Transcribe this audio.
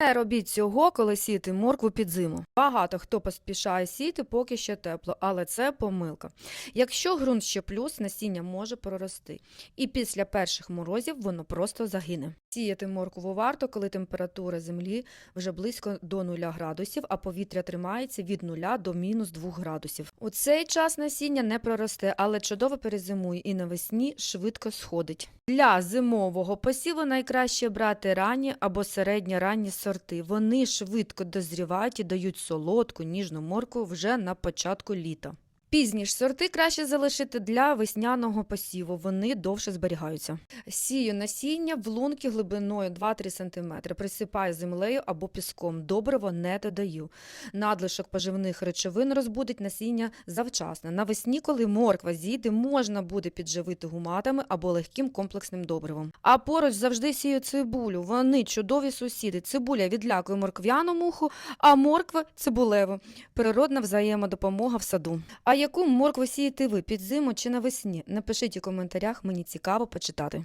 Не робіть цього, коли сіяти моркву під зиму. Багато хто поспішає сіяти, поки ще тепло, але це помилка. Якщо ґрунт ще плюс, насіння може прорости, і після перших морозів воно просто загине. Сіяти моркву варто, коли температура землі вже близько до 0 градусів, а повітря тримається від 0 до мінус 2 градусів. У цей час насіння не проросте, але чудово перезимує і навесні швидко сходить. Для зимового посіву найкраще брати ранні або середньоранні сорти. Вони швидко дозрівають і дають солодку, ніжну моркву вже на початку літа. Пізні ж сорти краще залишити для весняного посіву, вони довше зберігаються. Сію насіння в лунки глибиною 2-3 см, присипаю землею або піском, добриво не додаю. Надлишок поживних речовин розбудить насіння завчасно. Навесні, коли морква зійде, можна буде підживити гуматами або легким комплексним добривом. А поруч завжди сію цибулю. Вони чудові сусіди. Цибуля відлякує морквяну муху, а морква цибулеву. Природна взаємодопомога в саду. А яку моркву сієте ви під зиму чи навесні? Напишіть у коментарях, мені цікаво почитати.